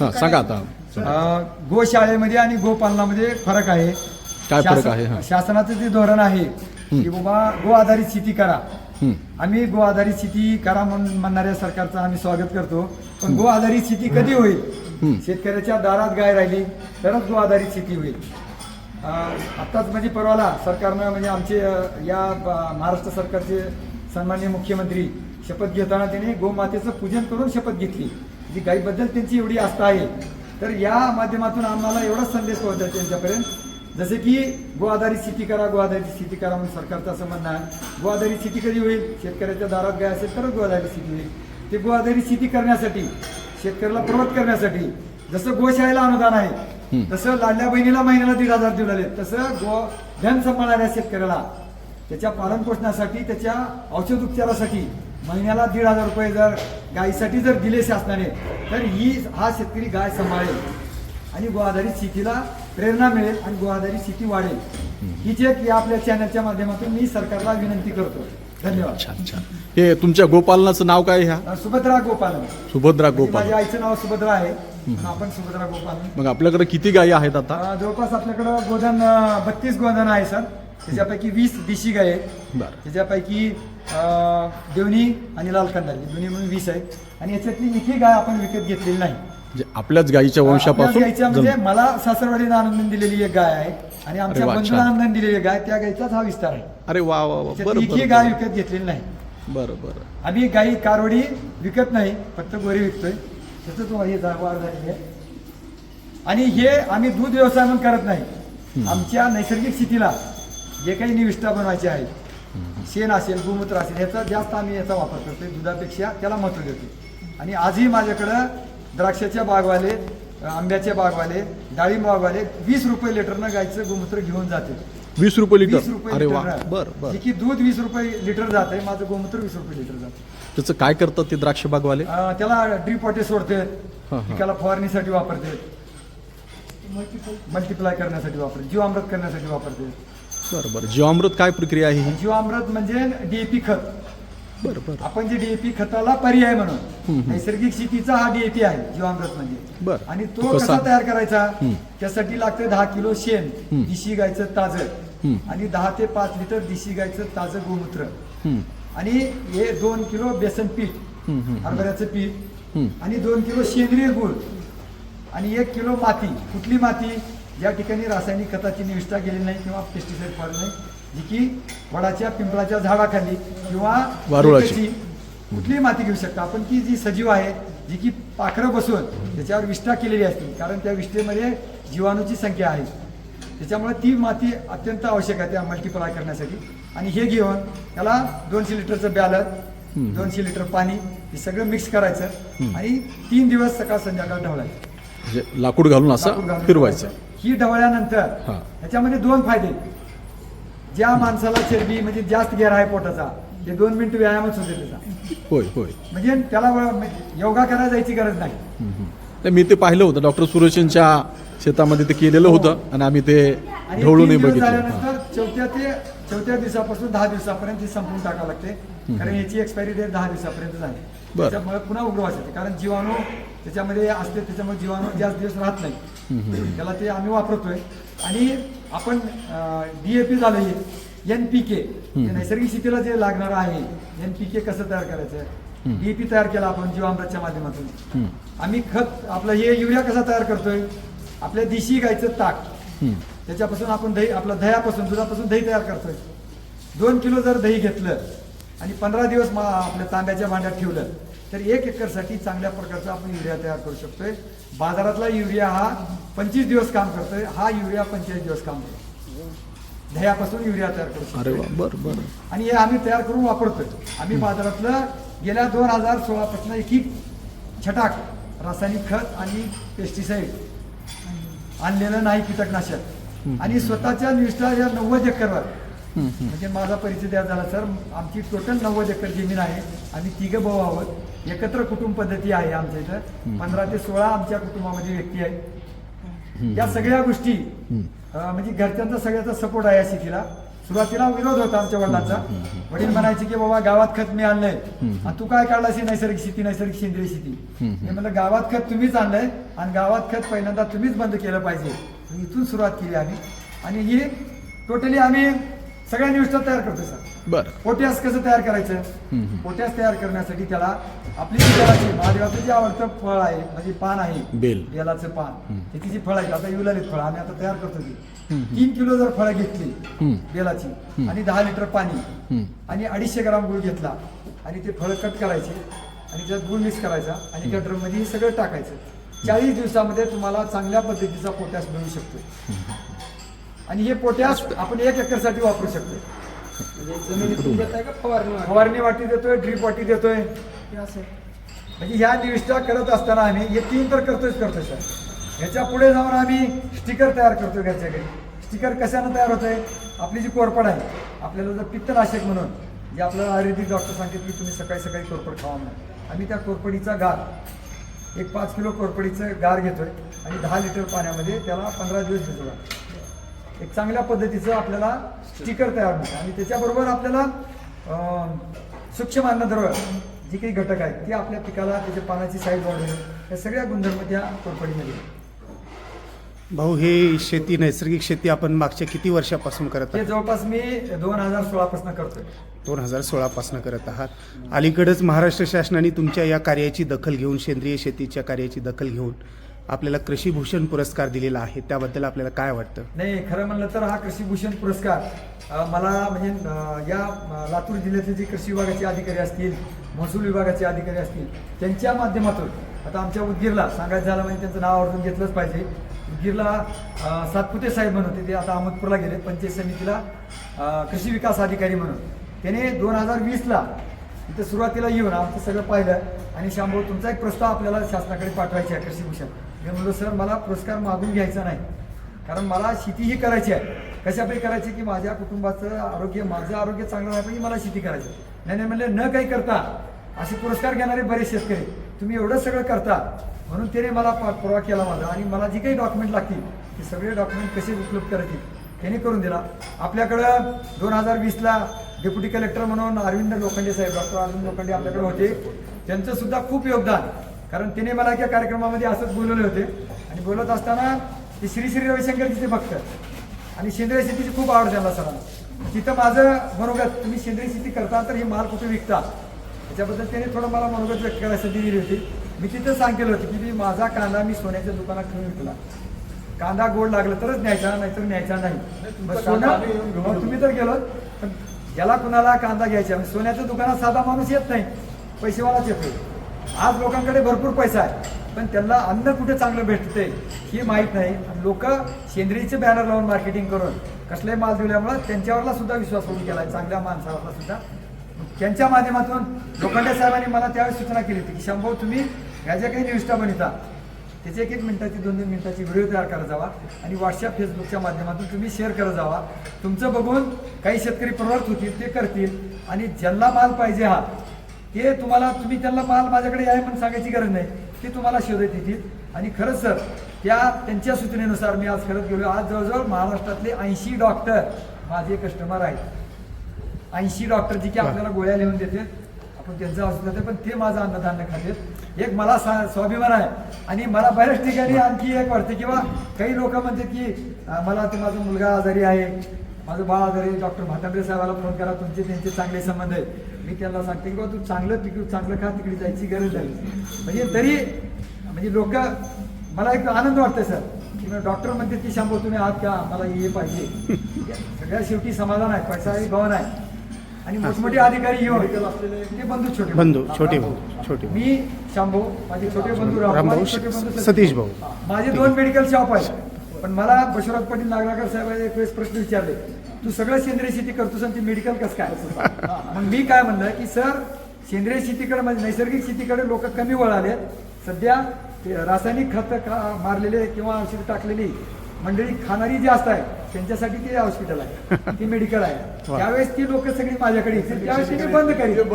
हां सांगा आता. अ, गोशाळेमध्ये आणि गोपालनामध्ये फरक आहे. काय फरक शासन- आहे? हां. शासनाचं जे धोरण आहे की बाबा गो आधारित शेती करा. हं. आम्ही गो आधारित शेती करा म्हणून म्हणणाऱ्या सरकारचं आम्ही स्वागत करतो. पण गो आधारित शेती कधी होईल? शेतकऱ्याच्या दारात गाय राहिली तरच गो आधारित शेती होईल. अ, आत्ताच म्हणजे परवाला सरकारनं म्हणजे आमचे अ, या ब- महाराष्ट्र सरकारचे सन्माननीय मुख्यमंत्री शपथ घेताना त्यांनी गोमातेचं पूजन करून शपथ घेतली. जी गायीबद्दल त्यांची एवढी आस्था आहे तर या माध्यमातून आम्हाला एवढाच संदेश पोहोचला त्यांच्यापर्यंत. जसे की गो आधारित शेती करा गो आधारित शेती करा म्हणून सरकारचं म्हणणं आहे. गो आधारित शेती कधी होईल? शेतकऱ्याच्या दारात गाय असेल तरच गो आधारित शेती होईल. ते गो आधारित शेती करण्यासाठी शेतकऱ्याला प्रवृत्त करण्यासाठी जसं गोशाळेला अनुदान आहे तसं लाडल्या बहिणीला महिन्याला दीड हजार देऊ लागले तसं गो धन सांभाळणाऱ्या शेतकऱ्याला त्याच्या पालन पोषणासाठी त्याच्या औषध उपचारासाठी महिन्याला दीड हजार रुपये जर गायीसाठी जर दिले शासनाने तर ही हा शेतकरी गाय सांभाळेल. आणि गो आधारित शेतीला प्रेरणा मिळेल आणि गो आधारित शेती वाढेल. हीच एक या आपल्या चॅनलच्या माध्यमातून मी सरकारला विनंती करतो. धन्यवाद. हे तुमच्या गोपालनाचं नाव काय ह्या सुभद्रा गोपालन सुभद्रा म्हणजे गोपाल. माझ्या आईचं नाव सुभद्रा आहे. आपण सुभद्रा गोपालन मग आपल्याकडे किती गायी आहेत आता? अ, जवळपास आपल्याकडं गोधन बत्तीस गोधन आहे सर. त्याच्यापैकी वीस देशी गाय आहेत. बरं. त्याच्यापैकी देवणी आणि लाल कंदारी दोन्ही म्हणून वीस आहेत आणि याच्यातली एकही गाय आपण विकत घेतलेली नाही. म्हणजे आपल्याच गायीच्या वंशापासून गायीच्या म्हणजे मला सासरवाडीने आनंद दिलेली एक गाय आहे. आणि आमच्या वा, बंधूला छान. आनंद दिलेली गाय. त्या गायीचाच हा विस्तार आहे. अरे वा वा वा. त्याच्यातली बरं एकही गाय बरं. विकत घेतलेली नाही. बरं बरं. आम्ही गाई कारवडी विकत नाही फक्त गोरी विकतोय. त्याच हे जा- वाढ झालेली आहे. आणि हे आम्ही दूध व्यवसाय म्हणून करत नाही. आमच्या नैसर्गिक शेतीला जे काही निविष्ठा बनवायचे आहेत शेण असेल गोमूत्र असेल ह्याचा जास्त आम्ही याचा वापर करतोय दुधापेक्षा त्याला महत्त्व देतो आणि आजही माझ्याकडं द्राक्षाच्या बागवाले आंब्याचे बागवाले डाळिंब बागवाले वीस रुपये लिटरनं गाईचं गोमूत्र घेऊन जाते. वीस रुपये वीस लिटर रुपये अरे वा. बर बर. की दूध वीस रुपये लिटर जात आहे माझं गोमूत्र वीस रुपये लिटर जातं त्याचं काय करतात ते द्राक्ष बागवाले? अं, त्याला ड्रीप वाटे सोडते. हा. पिकाला फवारणीसाठी वापरते. मल्टिप्लाय करण्यासाठी वापरते जीवामृत करण्यासाठी वापरते. बरं बरं जीवामृत काय प्रक्रिया आहे ही? जीवामृत म्हणजे डीएपी खत. बरं बरं. आपण जे डीएपी खताला पर्याय म्हणून नैसर्गिक शेतीचा हा डीएपी आहे जीवामृत म्हणजे. बरं. आणि तो तो कसा? कसा तयार करायचा. त्यासाठी लागतं दहा किलो शेण. दिशी गायचं ताजं. आणि दहा ते पाच लिटर दिशी गायचं ताजं गोमूत्र. हं, आणि हे दोन किलो बेसन पीठ हरभऱ्याचं पीठ. आणि दोन किलो सेंद्रिय गुळ. आणि एक किलो माती कुठली माती? ज्या ठिकाणी रासायनिक खताची निविष्ठा गेलेली नाही किंवा पेस्टिसाइड फवारले नाही जी की वडाच्या पिंपळाच्या झाडाखाली किंवा वारुळाची. कुठलीही माती घेऊ शकता. आपण की जी सजीव आहे जी की पाखरं बसून त्याच्यावर विष्ठा केलेली असते कारण त्या विष्ठेमध्ये जीवाणूची संख्या आहे. त्याच्यामुळे ती माती अत्यंत आवश्यक आहे त्या मल्टिप्लाय करण्यासाठी. आणि हे घेऊन त्याला दोनशे लिटरचं बॅलर दोनशे लिटर पाणी हे सगळं मिक्स करायचं आणि तीन दिवस सकाळ संध्याकाळ ढवळायचं म्हणजे लाकूड घालून असं फिरवायचं. ही ढवळल्यानंतर हा. ह्याच्यामध्ये दोन फायदे. ज्या माणसाला चरबी म्हणजे जास्त घेर आहे पोटाचा ते दोन मिनिटं व्यायामच होते त्याचा. होय होय. म्हणजे त्याला म्हणजे योगा करायला जायची गरज नाही. हं, हं. तर मी ते पाहिलं होतं. डॉक्टर सुरेशांच्या शेतामध्ये ते केलेलं होतं आणि आम्ही ते बघितलं हां. झाल्यानंतर चौथ्या ते चौथ्या दिवसापासून दहा दिवसापर्यंत ती संपून टाकावं लागते. कारण याची एक्सपायरी डेट दहा दिवसापर्यंत झाली. त्याच्यामुळे पुन्हा उग्रवास येते कारण जीवाणू त्याच्यामध्ये असते त्याच्यामुळे जीवाणू जास्त दिवस राहत नाही. त्याला ते आम्ही वापरतोय. आणि आपण डीएपी झालं हे एन पी के नैसर्गिक शेतीला जे लागणार आहे एन पी के कसं तयार करायचं? डीएपी तयार केला आपण जीवामृतच्या माध्यमातून. आम्ही खत आपलं हे युरिया कसा तयार करतोय? आपल्या देशी गायचं ताक. त्याच्यापासून आपण दही आपलं दह्यापासून दुधापासून दही तयार करतोय. दोन किलो जर दही घेतलं आणि पंधरा दिवस आपल्या तांब्याच्या भांड्यात ठेवलं तर एक एकरसाठी चांगल्या प्रकारचा आपण युरिया तयार करू शकतोय. बाजारातला युरिया हा पंचवीस दिवस काम करतोय. हा युरिया पंचेचाळीस दिवस काम करतो दह्यापासून युरिया तयार करू अरे शकतो वा बरं बरं. आणि हे आम्ही तयार करून वापरतोय. आम्ही बाजारातलं गेल्या दोन हजार सोळापासून एक छटाक रासायनिक खत आणि पेस्टिसाइड आणलेलं नाही कीटकनाशक. आणि स्वतःच्या निष्ठा या नव्वद एकरवर. म्हणजे माझा परिचय द्या झाला सर. आमची टोटल नव्वद एकर जमीन आहे. आम्ही तिघं भाऊ आहोत. एकत्र कुटुंब पद्धती आहे आमच्या इथं. पंधरा ते सोळा आमच्या कुटुंबामध्ये व्यक्ती आहेत या सगळ्या गोष्टी म्हणजे घरच्यांचा सगळ्याचा सपोर्ट आहे या शेतीला सुरुवातीला विरोध होता आमच्या वडिलांचा. वडील म्हणायचे की बाबा गावात खत मी आणलंय. आणि तू काय काढलास ही नैसर्गिक शेती नैसर्गिक सेंद्रिय शेती? मी म्हणलं गावात खत तुम्हीच आणलंय आणि गावात खत पहिल्यांदा तुम्हीच बंद केलं पाहिजे. इथून सुरुवात केली आम्ही. आणि ही टोटली आम्ही सगळ्या निविष्ठा तयार करतो सर. बरं. पोटॅस कसं तयार करायचं? पोटॅस तयार करण्यासाठी त्याला आपली बेलाची महादेवाचं जे आवडतं फळ आहे म्हणजे पान आहे बेल. बेलाचं पान त्याची जी फळ आहेत आता येऊ लागलीत फळं आम्ही आता तयार करतो ती. तीन किलो जर फळं घेतली बेलाची आणि दहा लिटर पाणी आणि अडीचशे ग्राम गुळ घेतला आणि ते फळं कट करायचे आणि त्यात गुळ मिक्स करायचा आणि त्या ड्रममध्ये हे सगळं टाकायचं. चाळीस दिवसामध्ये तुम्हाला चांगल्या पद्धतीचा पोटॅश मिळू शकतो आणि हे पोटॅश आपण एक एकरसाठी वापरू शकतो. म्हणजे जमिनीतून देताय का? फवारणी फवारणी वाटी देतोय ड्रीप वाटी देतोय. म्हणजे ह्या निविष्ठा करत असताना आम्ही हे तीन तर करतोच करतोय सर ह्याच्या पुढे जाऊन आम्ही स्टिकर तयार करतोय घरच्या घरी स्टिकर कशानं तयार होतंय? आपली जी कोरपड आहे आपल्याला जर पित्तनाशक म्हणून जे आपल्याला आयुर्वेदिक डॉक्टर सांगतात की तुम्ही सकाळी सकाळी कोरपड खावा म्हणून. आम्ही त्या कोरपडीचा गार एक पाच किलो कोरपडीचं गार घेतोय आणि दहा लिटर पाण्यामध्ये त्याला पंधरा दिवस भिजवा. एक चांगल्या पद्धतीचं आपल्याला स्टिकर तयार होतं. आणि त्याच्याबरोबर आपल्याला सूक्ष्म अन्नद्रव्य जी काही घटक आहेत ते आपल्या पिकाला त्याच्या पानाची साईज वाढवणे या सगळ्या गुणधर्म त्या कोरपडीमध्ये. भाऊ हे शेती नैसर्गिक शेती आपण मागच्या किती वर्षापासून करत हे आहात? जवळपास मी दोन हजार सोळापासून करतोय. दोन हजार सोळापासून करत आहात. अलीकडेच महाराष्ट्र शासनाने तुमच्या या कार्याची दखल घेऊन सेंद्रिय शेतीच्या कार्याची दखल घेऊन आपल्याला कृषीभूषण पुरस्कार दिलेला आहे त्याबद्दल आपल्याला काय वाटतं? नाही खरं म्हणलं तर हा कृषीभूषण पुरस्कार अ, मला म्हणजे अ, या अ, लातूर जिल्ह्यातले जे कृषी विभागाचे अधिकारी असतील महसूल विभागाचे अधिकारी असतील त्यांच्या माध्यमातून आता आमच्या उदगीरला सांगायचं झालं म्हणजे त्यांचं नाव आवर्जून घेतलंच पाहिजे. उदगीरला अ, सातपुते साहेब म्हणून होते ते आता अहमदपूरला गेले पंचायत समितीला अ, कृषी विकास अधिकारी म्हणून. त्याने दोन हजार वीसला इथं सुरुवातीला येऊन आमचं सगळं पाहिलं आणि शांभू तुमचा एक प्रस्ताव आपल्याला शासनाकडे पाठवायचा आहे कृषीभूषण. मी म्हणलो सर मला पुरस्कार मागून घ्यायचा नाही. कारण मला शेती ही करायची आहे. कशापैकी करायची की माझ्या कुटुंबाचं आरोग्य माझं आरोग्य चांगलं राहायला मला शेती करायची नाही नाही म्हणले न काही करता. असे पुरस्कार घेणारे बरेच शेतकरी. तुम्ही एवढं सगळं करता. म्हणून त्याने मला पुरवा केला माझा. आणि मला जी काही डॉक्युमेंट लागतील ते सगळे डॉक्युमेंट कसे उपलब्ध करतील त्यांनी करून दिला. आपल्याकडं दोन हजार वीसला डेप्युटी कलेक्टर म्हणून अरविंद लोखंडे साहेब डॉक्टर अरविंद लोखंडे आपल्याकडे होते. त्यांचं सुद्धा खूप योगदान. कारण त्याने मला एका कार्यक्रमामध्ये असंच बोलवले होते. आणि बोलत असताना ते श्री श्री रविशंकरजीचे भक्त. आणि सेंद्रिय शेतीची खूप आवड त्यांना सरांना. तिथं माझं मनोगत तुम्ही सेंद्रिय शेती करता तर हे माल कुठे विकता? त्याच्याबद्दल त्याने थोडं मला मनोगत व्यक्त करायला संधी दिली होती. मी तिथं सांगितलं होतं की मी माझा कांदा मी सोन्याच्या दुकानात ठेवून विकला. कांदा गोड लागला तरच न्यायचा नाहीतर न्यायचा नाही. सोनं तुम्ही तर गेलो. पण ज्याला कुणाला कांदा घ्यायचा सोन्याच्या दुकानात साधा माणूस येत नाही. पैसेवालाच येतो आज लोकांकडे भरपूर पैसा आहे पण त्यांना अन्न कुठे चांगलं भेटते हे माहीत नाही. लोक सेंद्रियचे बॅनर लावून मार्केटिंग करून कसलाही माल दिल्यामुळं त्यांच्यावरला सुद्धा विश्वास होऊन गेला चांगल्या माणसावरला सुद्धा. त्यांच्या माध्यमातून लोखंडे साहेबांनी मला त्यावेळेस सूचना केली होती की शंभो तुम्ही ह्या ज्या काही निविष्ठा बनवता त्याची एक एक मिनिटाची दोन दोन मिनिटाची व्हिडिओ तयार करत जावा आणि व्हॉट्सअप फेसबुकच्या माध्यमातून तुम्ही शेअर करत जावा. तुमचं बघून काही शेतकरी प्रवृत्त होतील ते करतील आणि ज्यांना माल पाहिजे हा ते तुम्हाला तुम्ही त्यांना माल माझ्याकडे आहे म्हणून सांगायची गरज नाही. ते तुम्हाला शोधत येतील. आणि खरंच सर त्या त्यांच्या सूचनेनुसार मी आज करत गेलो आज जवळजवळ महाराष्ट्रातले ऐंशी डॉक्टर माझे कस्टमर आहेत. ऐंशी डॉक्टर जी की आपल्याला गोळ्या लिहून देते आपण त्यांचं औषध देते पण ते माझं अन्नधान्य खाते एक मला स्वाभिमान आहे. आणि मला बऱ्याच ठिकाणी आणखी एक वाटते किंवा काही लोक म्हणतात की मला ते माझा मुलगा आजारी आहे. माझं बाळ आजारी आहे. डॉक्टर भातांबरे साहेबाला फोन करा. तुमचे त्यांचे चांगले संबंध आहेत. मी त्यांना सांगते की बाबा तू चांगलं पिकू चांगलं खा तिकडे जायची गरज नाही. म्हणजे तरी म्हणजे लोक मला एक आनंद वाटतोय सर. की डॉक्टर म्हणतात की शांभो तुम्ही आहात का? मला हे पाहिजे. सगळ्या शेवटी समाधान आहे पैसा हे गवन आहे. आणि मोठमोठे अधिकारी येऊन ते बंधू छोटे बंधू, छोटे भाऊ, छोटे. मी शांभो माझे छोटे बंधू रामभाऊ, छोटे बंधू सतीश भाऊ. माझे दोन मेडिकल शॉप आहेत. पण मला बसवराज पाटील नागराकर साहेबांनी एक वेळेस प्रश्न विचारले. तू सगळं सेंद्रिय शेती करतोस आणि ती मेडिकल कसं काय मग मी काय म्हणलं की सर सेंद्रिय शेतीकडे म्हणजे नैसर्गिक शेतीकडे लोक कमी वळाले सध्या ते रासायनिक खत मारलेले किंवा औषध टाकलेली मंडळी खाणारी जी असत आहे त्यांच्यासाठी ते हॉस्पिटल आहे. ती मेडिकल आहे. त्यावेळेस ती लोक सगळी माझ्याकडे त्यावेळेस मी बंद करेन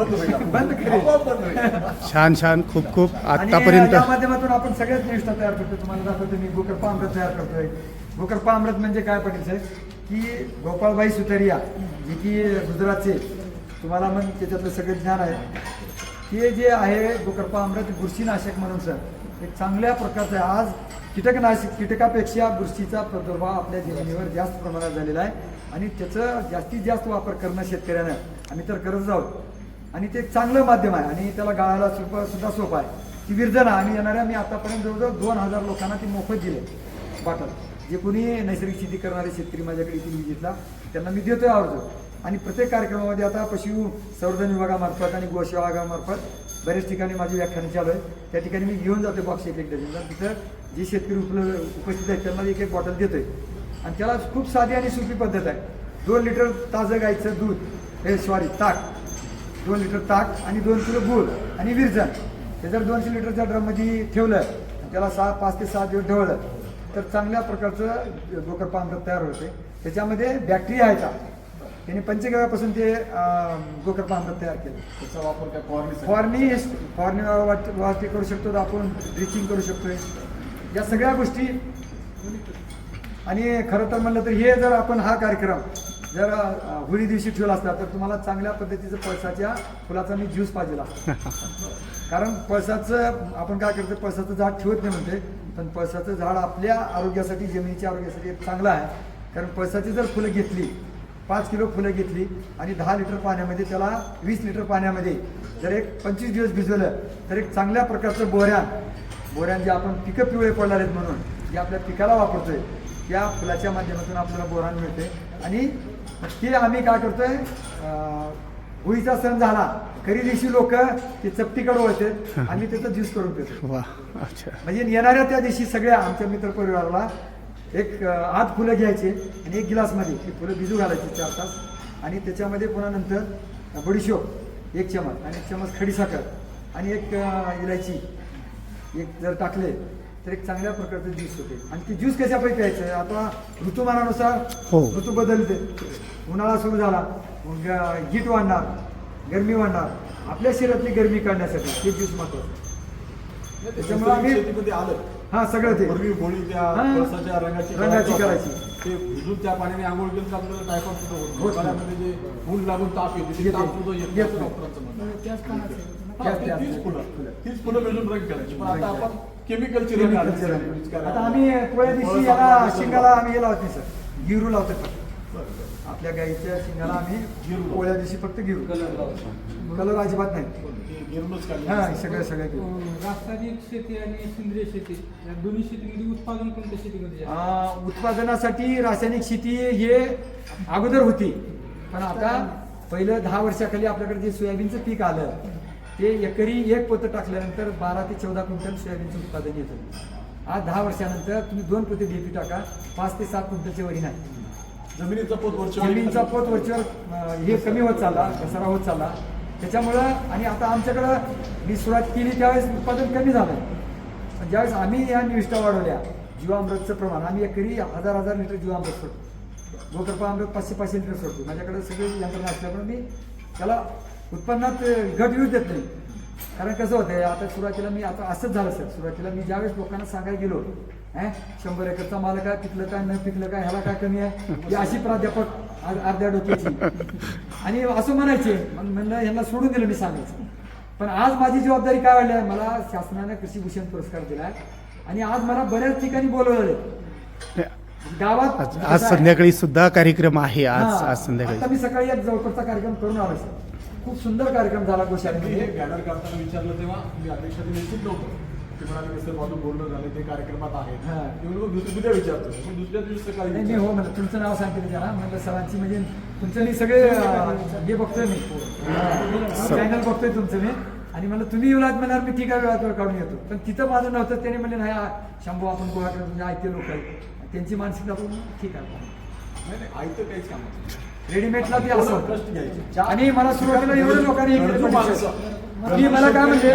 बंद करेन छान छान. खूप खूप. आतापर्यंत या माध्यमातून आपण सगळ्याच निष्ठा तयार करतो तुम्हाला दाखवतो मी गोकर्पा अमृत तयार करतोय. गोकर्पा अमृत म्हणजे काय पाटील साहेब? की गोपाळबाई सुतरिया जे की गुजरातचे तुम्हाला मग त्याच्यातलं सगळं ज्ञान आहे. ते जे आहे गोकर्पा अमृत बुरशीनाशक म्हणून सर एक चांगल्या प्रकारचं आहे. आज कीटकनाशक कीटकापेक्षा बुरशीचा प्रादुर्भाव आपल्या जमिनीवर जास्त प्रमाणात झालेला आहे आणि त्याचं जास्तीत जास्त वापर करणं शेतकऱ्यानं आम्ही तर करत आहोत. आणि ते एक चांगलं माध्यम आहे आणि त्याला गाळायला सोपं सुद्धा सोपं आहे. ती विरजना आम्ही येणाऱ्या मी आतापर्यंत जवळजवळ दोन हजार लोकांना ती मोफत दिले बाटल. जे कोणी नैसर्गिक शेती करणारे शेतकरी माझ्याकडे येतील घेतला त्यांना मी देतोय आवर्जून. आणि प्रत्येक कार्यक्रमामध्ये आता पशु संवर्धन विभागामार्फत आणि गोसेवा विभागामार्फत बऱ्याच ठिकाणी माझी व्याख्यान चालू आहे त्या ठिकाणी मी घेऊन जातो बॉक्स एक एक डझनला तिथं जे शेतकरी उपलब्ध उपस्थित आहेत त्यांना एक एक बॉटल देतोय. आणि त्याला खूप साधी आणि सोपी पद्धत आहे. दोन लिटर ताजं गाईचं दूध हे सॉरी ताक. दोन लिटर ताक आणि दोन किलो गूळ आणि विरजन. हे जर दोनशे लिटरच्या ड्रममध्ये ठेवलं आणि त्याला सहा पाच ते सहा दिवस ढवळलं तर चांगल्या प्रकारचं गोकर पांढरं तयार होते. त्याच्यामध्ये बॅक्टेरिया आहेत का त्याने पंचगव्यापासून ते गोकर पांढरं तयार केलं. त्याचा वापर काय? फॉर्नी फॉर्नी वाट- वाटी करू शकतो आपण ड्रिचिंग करू शकतोय. या सगळ्या गोष्टी आणि खरं तर म्हणलं तर हे जर आपण हा कार्यक्रम जर होळी दिवशी ठेवला असता तर तुम्हाला चांगल्या पद्धतीचं पळसाच्या फुलाचा मी ज्यूस पाहिजे कारण पळसाचं आपण काय करतो पळसाचं झाड ठेवत नाही म्हणते पण पळसाचं झाड आपल्या आरोग्यासाठी जमिनीच्या आरोग्यासाठी एक चांगलं आहे. कारण पळसाची जर फुलं घेतली पाच किलो फुलं घेतली आणि दहा लिटर पाण्यामध्ये त्याला वीस लिटर पाण्यामध्ये जर एक पंचवीस दिवस भिजवलं तर एक चांगल्या प्रकारचं बोऱ्यान बोऱ्यान जे आपण पिकं पिवळे पडणार आहेत म्हणून जे आपल्या पिकाला वापरतोय त्या फुलाच्या माध्यमातून आपल्याला बोरान मिळते. आणि ते आम्ही काय करतोय होळीचा सण झाला. खरी दिवशी लोक ते चपटीकडे वळतात आणि त्याचा ज्यूस करून पितो वा अच्छा. म्हणजे येणाऱ्या त्या दिवशी सगळ्या आमच्या मित्र परिवाराला एक आठ फुलं घ्यायचे आणि एक गिलासमध्ये ती फुलं भिजू घालायची चार तास. आणि त्याच्यामध्ये पुन्हा नंतर बडीशोप एक चमच आणि एक चमच खडीसाखर आणि एक इलायची एक जर टाकले तर एक चांगल्या प्रकारचं ज्यूस होते. आणि ते ज्यूस कशापैकी प्यायचं? आता ऋतुमानानुसार हो. ऋतू बदलते. उन्हाळा सुरू झाला. मग हीट वाढणार. गरमी वाढणार. आपल्या शरीरातली गरमी काढण्यासाठी ते ज्यूस महत्वाचं. त्याच्यामुळे आम्ही आलं. हा सगळं ते. हा. रंगाची रंगाची करायची. ते भिजून त्या पाण्याने आंघोळ केलं तर आपल्याला टायफॉइड सुद्धा होत. गळ्यामध्ये जे ऊन लागून ताप येते ते. ताप सुद्धा येत नाही. डॉक्टरांचं म्हणणं. हा, तीच फुलं. तीच फुलं भिजून रंग करायची. पण आता आपण केमिकलची रंग करायला. आता आम्ही पोळ्या दिवशी याला. शिंगाला आम्ही हे लावत नाही सर गिरू लावतो फक्त बरं. आपल्या गाईच्या शिंगाला आम्ही गिरू. पोळ्या दिवशी फक्त गिरू कलर लावतो. कलर अजिबात नाही काढली. हा सगळं सगळं गिरू अं, रासायनिक शेती आणि सेंद्रिय शेती या दोन्ही शेतीमध्ये उत्पादन कोणत्या शेतीमध्ये जास्त? अं, उत्पादनासाठी रासायनिक शेती हे अगोदर होती पण आता पहिलं दहा वर्षाखाली आपल्याकडे जे सोयाबीनचं पीक आलं ते एकरी एक पोतं टाकल्यानंतर बारा ते चौदा क्विंटल सोयाबीनचं उत्पादन येतं. आज दहा वर्षानंतर तुम्ही दोन पोते डीपी टाका पाच ते सात क्विंटलच्या वरी नाही. जमिनीचा पोत वरच्या जमिनीचा पोत वरच्यावर हे कमी होत चालला घसारा होत चालला. त्याच्यामुळं आणि आता आमच्याकडं मी सुरुवात केली त्यावेळेस उत्पादन कमी झालं. पण ज्यावेळेस आम्ही या निविष्ठा वाढवल्या जीवामृतचं प्रमाण आम्ही एकरी हजार हजार लिटर जीवामृत सोडतो. गोकरपा अमृत पाचशे पाचशे लिटर सोडतो. माझ्याकडे सगळी यंत्रणा असल्यामुळे मी त्याला उत्पन्नात घट येऊ देत नाही. कारण कसं होतं आता सुरुवातीला मी आता असंच झालं सर सुरुवातीला मी ज्यावेळेस लोकांना सांगायला गेलो शंभर एकरचा माल काय पिकलं काय न पिकलं काय ह्याला काय कमी आहे? ही अशी प्राध्यापक अर्ध्या डोक्याची. आणि असं म्हणायचे मग म्हणलं ह्यांना सोडून दिलं मी सांगायचं. पण आज माझी जबाबदारी काय वाढली आहे? मला शासनाने कृषीभूषण पुरस्कार दिलाय आणि आज मला बऱ्याच ठिकाणी बोलवलं गावात आज आहे? संध्याकाळी सुद्धा कार्यक्रम आहे आज आज संध्याकाळी. मी सकाळी एक जवळपासचा कार्यक्रम करून आलो सर खूप सुंदर कार्यक्रम झाला मी हे गोशाळेमध्ये बॅनर काढताना विचारलं तेव्हा मी अध्यक्षाने निश्चित नव्हतं. ते म्हणाले मिस्टर बाजू बोलणं झालं ते कार्यक्रमात आहे हा. म्हणून दुसऱ्या विचारतो. पण दुसऱ्या दिवशी सकाळी नाही. हो म्हणलं तुमचं नाव सांगितलं त्याला. म्हणलं सरांची म्हणजे तुमचं मी सगळे हे बघतोय मी. चॅनल बघतोय तुमचं मी. आणि म्हणलं तुम्ही वेळात म्हणणार मी ठीक आहे वेळात काढून येतो. पण तिथं माझं नव्हतं. त्याने म्हणले नाही हा, शंभू आपण गोवाकडे म्हणजे ऐकते लोक आहेत. त्यांची मानसिकता पण ठीक आहे रेडीमेडला ते असं. आणि मला सुरुवातीला एवढ्या लोकांनी. की मला काय म्हणजे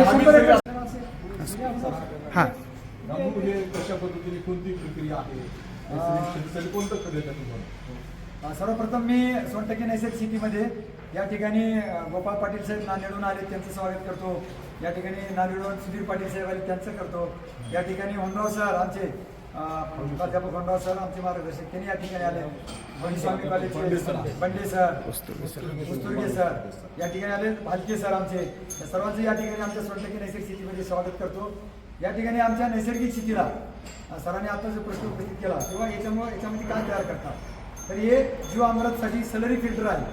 हां. हे कशा पद्धतीने कोणती प्रक्रिया आहे? कोणतं तुम्हाला? सर्वप्रथम मी सोनटक्के नैसर्गिक शेतीमध्ये या ठिकाणी गोपाळ पाटील साहेब नांदेडून आले त्यांचं स्वागत करतो. या ठिकाणी नांदेडून सुधीर पाटील साहेब आले त्यांचं करतो. या ठिकाणी होंडराव सर आमचे प्राध्यापक होंडराव सर आमचे मार्गदर्शक त्यांनी या ठिकाणी आले. स्वामी बंडे कॉलेजचे सर. बंडे सर. वस्तुर्गे सर. या ठिकाणी आले. भालके सर आमचे. या सर्वांचं या ठिकाणी आमच्या सोडटकी नैसर्गिक शेतीमध्ये स्वागत करतो. या ठिकाणी आमच्या नैसर्गिक शेतीला सरांनी आता जो प्रश्न उपस्थित केला तेव्हा याच्यामुळे याच्यामध्ये काय तयार करतात? तर हे जीव अमृतसाठी सलरी फिल्टर आहे.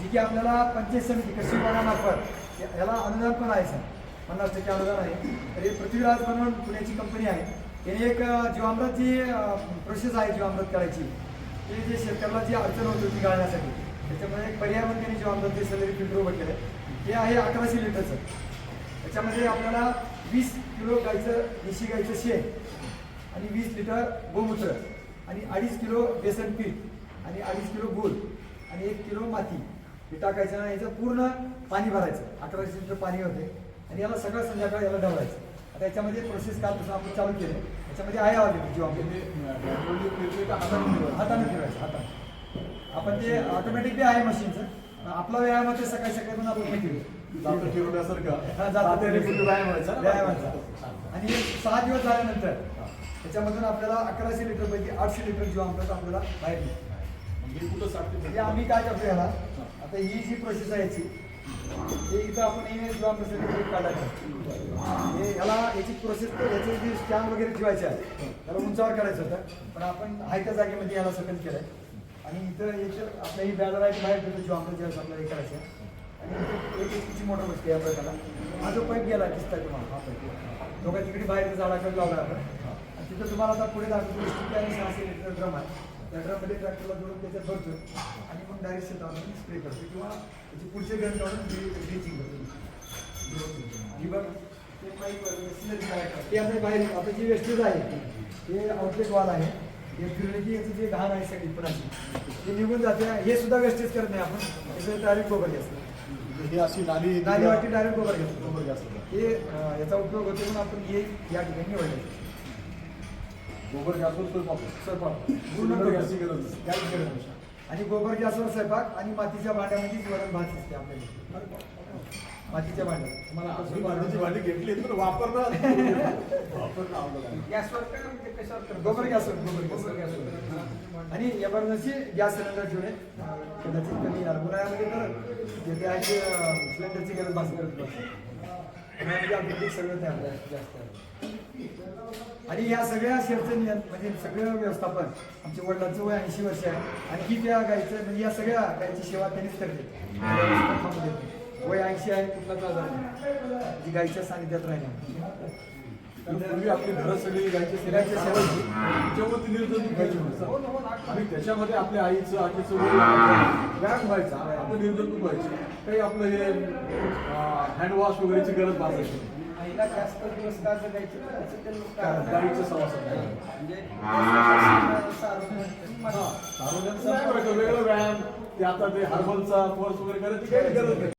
जी की आपल्याला पंचायत समिती कृषी विभागामार्फत याला अनुदान पण आहे सर. पन्नास टक्के अनुदान आहे. तर हे पृथ्वीराज म्हणून पुण्याची कंपनी आहे. त्याने एक जीवामृत जी प्रोसेस आहे जीवामृत करायची. ते जे शेतकऱ्याला जी अडचण होती गाळण्यासाठी त्याच्यामध्ये एक पर्याय म्हणून त्यांनी जीवामृत जे सलरी फिल्टर उभं केलं. ते आहे अकराशे लिटरचं. त्याच्यामध्ये आपल्याला वीस किलो गाईचं देशी गाईचं शेण आणि वीस लिटर गोमूत्र आणि अडीच किलो बेसन पीठ आणि अडीच किलो गुळ आणि एक किलो माती हे टाकायचं आणि याचं पूर्ण पाणी भरायचं. अकराशे लिटर पाणी होते आणि याला सगळं संध्याकाळ याला ढवळायचं आता याच्यामध्ये प्रोसेस काल तसं आपण चालू केलं. याच्यामध्ये आहे ऑलरेडी जीव का हाताने फिरवायचं? हाताने आपण ते ऑटोमॅटिक बी आहे मशीनचं आपला व्यायाम सकाळी सकाळी पण आपण. आणि सहा दिवस झाल्यानंतर त्याच्यामधून आपल्याला अकराशे लिटर पैकी आठशे लिटर जीव आमचा आपल्याला बाहेर. म्हणजे म्हणजे आम्ही काय करतो याला? आता ही जी प्रोसेस आहे याची हे इथं आपण हे जीव आमच्यासाठी काढायचं. हे याला याची प्रोसेस याचे जे स्टॅम्प वगैरे ठेवायचे आहे त्याला उंचावर करायचं होतं. पण आपण आहे त्या जागेमध्ये याला सकल केलंय. आणि इथं याचं आपल्या ही बॅनर आहे बाहेर ठेवतो जीव आमच्या ज्यावेळेस आपल्याला हे करायचं. आहे. आणि एक एचपीची मोटर बसते या प्रकारला. हा जो पाईप गेला दिसतोय तुम्हाला हा पाईप दोघा तिकडे बाहेर झाडाकडे लावला आपण. तिथं तुम्हाला आता पुढे दाखवतो आणि सहाशे लिटर ड्रम आहे. त्या ड्रममध्ये ट्रॅक्टरला जोडून त्याच्यात भरतो आणि मग डायरेक्ट शेतावर स्प्रे करतो किंवा त्याचे पुढचे गण काढून ड्रिचिंग करतो ही बघ ते पाईप. ते आता बाहेर आता जी वेस्टेज आहे ते आउटलेट वाल आहे. हे फिरले की याचं जे घाण आहे सगळी पुराची ते निघून जाते. हे सुद्धा वेस्टेज करत नाही आपण. त्याचं डायरेक्ट गोबर असतं ही अशी नाली नाली वाटी डायरेक्ट गोबर घेतो गोबर जास्त हे याचा उपयोग होतो म्हणून आपण हे या ठिकाणी निवडले. गोबर गॅसवर स्वयंपाक स्वयंपाक पूर्ण गॅसची गरज नाही. गॅस गरज. आणि गोबर गॅसवर स्वयंपाक आणि मातीच्या भांड्यामध्येच वरण भात असते आपल्याला मातीच्या भांड्यात आता आम्ही स्वयंपाक- भांड्याची भांडी घेतली तर वापरणं वापरणं आहे. गॅसवर का म्हणजे कशावर करतो? गोबर गॅसवर गोबर गॅसवर गॅसवर आणि एमर्जन्सी गॅस सिलेंडर ठेवणे कदाचित कमी येणार उन्हाळ्यामध्ये तर आहे ते अं, सिलेंडरची गरज भासत सगळं जास्त आहे. आणि या सगळ्या शेअरचं नियम म्हणजे सगळं व्यवस्थापन आमच्या वडिलांचं वय ऐंशी वर्ष आहे आणि ही त्या गायचं म्हणजे या सगळ्या गायची सेवा त्यांनीच करते. वय ऐंशी आहे कुठलाच आजार नाही जी गायच्या सानिध्यात राहिल्या कारण पूर्वी आपली घरं सगळी गायची गायची सेवा होती. त्याच्यावरती निर्जंतुक गायची हो, व्हायचं. आणि त्याच्यामध्ये आपल्या आईचं आजीचं वय व्यायाम व्हायचा. आपण निर्जंतुक व्हायची. काही आपलं हे हँडवॉश वगैरेची गरज भासायची जास्त दिवस? गाईचं नाही. म्हणजे हा, वेगळं व्यायाम. ते आता ते हर्बलचा कोर्स वगैरे करायची काही गरज नाही.